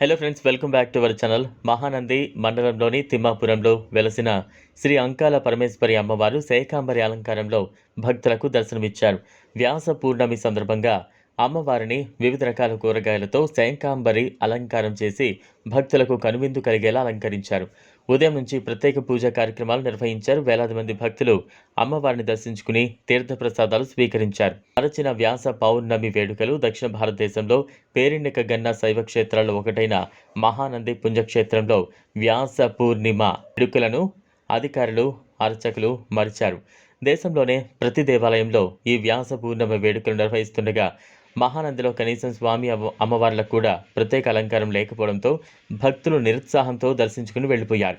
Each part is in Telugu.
Hello friends welcome back to our channel Mahanandi మండలంలోని తిమ్మాపురంలో వెలసిన శ్రీ అంకాల పరమేశ్వరి అమ్మవారు శేఖాంబరి అలంకారంలో భక్తులకు దర్శనమిచ్చారు. వ్యాస పూర్ణమి సందర్భంగా అమ్మవారిని వివిధ రకాల కూరగాయలతో శంకాంబరి అలంకారం చేసి భక్తులకు కనువిందు కలిగేలా అలంకరించారు. ఉదయం నుంచి ప్రత్యేక పూజా కార్యక్రమాలు నిర్వహించారు. వేలాది మంది భక్తులు అమ్మవారిని దర్శించుకుని తీర్థప్రసాదాలు స్వీకరించారు. అరచిన వ్యాస పౌర్ణమి వేడుకలు దక్షిణ భారతదేశంలో పేరెన్నిక గన్న శైవ క్షేత్రాల్లో ఒకటైన మహానంది పుణ్యక్షేత్రంలో వ్యాస పూర్ణిమ వేడుకలను అధికారులు అర్చకులు మరిచారు. దేశంలోనే ప్రతి దేవాలయంలో ఈ వ్యాస పూర్ణిమ వేడుకలు నిర్వహిస్తుండగా మహానందిలో కనీసం స్వామి అమ్మవార్లకు కూడా ప్రత్యేక అలంకారం లేకపోవడంతో భక్తులు నిరుత్సాహంతో దర్శించుకుని వెళ్ళిపోయారు.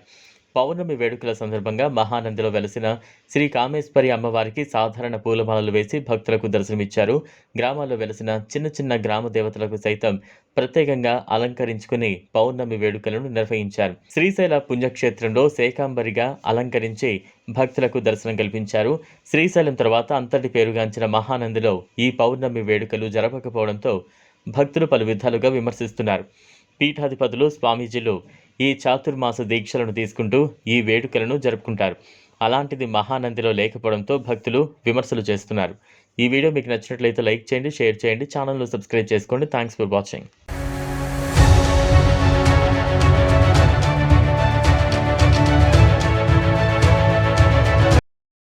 పౌర్ణమి వేడుకల సందర్భంగా మహానందిలో వెలసిన శ్రీ కామేశ్వరి అమ్మవారికి సాధారణ పూలమాలలు వేసి భక్తులకు దర్శనమిచ్చారు. గ్రామాల్లో వెలసిన చిన్న చిన్న గ్రామ దేవతలకు సైతం ప్రత్యేకంగా అలంకరించుకుని పౌర్ణమి వేడుకలను నిర్వహించారు. శ్రీశైల పుణ్యక్షేత్రంలో శేకాంబరిగా అలంకరించి భక్తులకు దర్శనం కల్పించారు. శ్రీశైలం తర్వాత అంతటి పేరుగాంచిన మహానందిలో ఈ పౌర్ణమి వేడుకలు జరపకపోవడంతో భక్తులు పలు విధాలుగా విమర్శిస్తున్నారు. పీఠాధిపతులు స్వామీజీలు ఈ చాతుర్మాస దీక్షలను తీసుకుంటూ ఈ వేడుకలను జరుపుకుంటారు. అలాంటిది మహానందిలో లేకపోవడంతో భక్తులు విమర్శలు చేస్తున్నారు. ఈ వీడియో మీకు నచ్చినట్లయితే లైక్ చేయండి షేర్ చేయండి ఛానల్ను సబ్స్క్రైబ్ చేసుకోండి. Thanks for watching.